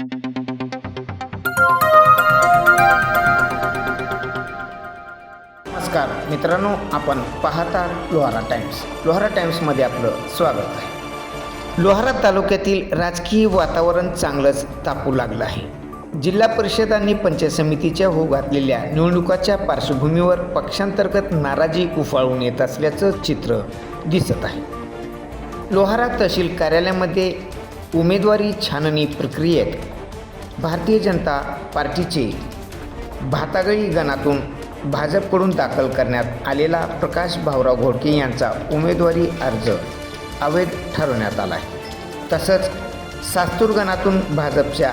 नमस्कार मित्रांनो आपण पाहता लोहारा टाइम्स. लोहारा टाइम्समध्ये आपलं स्वागत आहे. लोहारा तालुक्यातील राजकीय वातावरण चांगलंच तापू लागलं आहे. जिल्हा परिषद आणि पंचायत समितीच्या हो घातलेल्या निवडणुकाच्या पार्श्वभूमीवर पक्षांतर्गत नाराजी उफाळून येत असल्याचं चित्र दिसत आहे. लोहारा तहसील कार्यालयामध्ये उमेदवारी छाननी प्रक्रियेत भारतीय जनता पार्टीचे भातागळी गणातून भाजपकडून दाखल करण्यात आलेला प्रकाश भाऊराव घोडके यांचा उमेदवारी अर्ज अवैध ठरवण्यात आला आहे तसंच सास्तूर गणातून भाजपच्या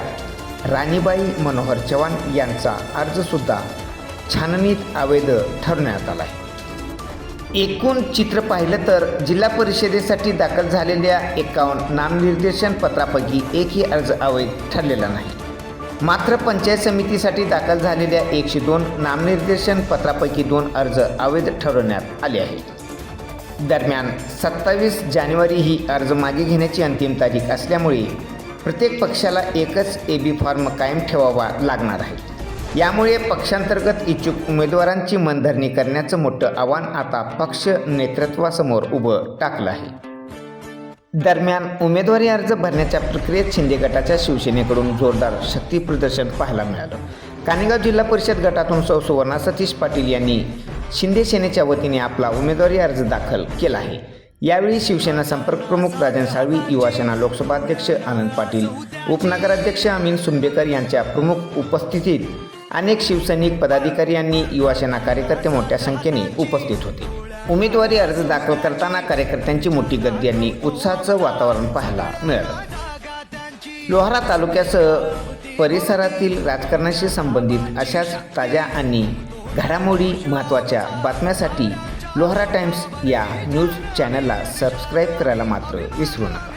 राणीबाई मनोहर चव्हाण यांचा अर्जसुद्धा छाननीत अवैध ठरवण्यात आला आहे एकूण चित्र पाहिलं तर जिल्हा परिषदेसाठी दाखल झालेल्या एकावन्न नामनिर्देशन पत्रापैकी एकही अर्ज अवैध ठरलेला नाही. मात्र पंचायत समितीसाठी दाखल झालेल्या एकशे दोन नामनिर्देशन पत्रापैकी दोन अर्ज अवैध ठरवण्यात आले आहेत. दरम्यान सत्तावीस जानेवारी ही अर्ज मागे घेण्याची अंतिम तारीख असल्यामुळे प्रत्येक पक्षाला एकच ए बी फॉर्म कायम ठेवावा लागणार आहे. यामुळे पक्षांतर्गत इच्छुक उमेदवारांची मनधरणी करण्याचं मोठं आव्हान आता पक्ष नेतृत्वासमोर उभं टाकलं आहे. दरम्यान उमेदवारी अर्ज भरण्याच्या प्रक्रियेत शिंदे गटाच्या शिवसेनेकडून जोरदार शक्तीप्रदर्शन पाहायला मिळालं. कानेगाव जिल्हा परिषद गटातून सौ सुवर्णा सतीश पाटील यांनी शिंदे सेनेच्या वतीने आपला उमेदवारी अर्ज दाखल केला आहे. यावेळी शिवसेना संपर्क प्रमुख राजन साळवी युवासेना लोकसभा अध्यक्ष आनंद पाटील उपनगराध्यक्ष अमीन सुंबेकर यांच्या प्रमुख उपस्थितीत अनेक शिवसैनिक पदाधिकारी यांनी युवासेना कार्यकर्ते मोठ्या संख्येने उपस्थित होते. उमेदवारी अर्ज दाखल करताना कार्यकर्त्यांची मोठी गर्दी यांनी उत्साहाचं वातावरण पाहायला मिळालं. लोहारा तालुक्यासह परिसरातील राजकारणाशी संबंधित अशाच ताज्या आणि घडामोडी महत्त्वाच्या बातम्यासाठी लोहारा टाइम्स या न्यूज चॅनलला सबस्क्राईब करायला मात्र विसरू नका.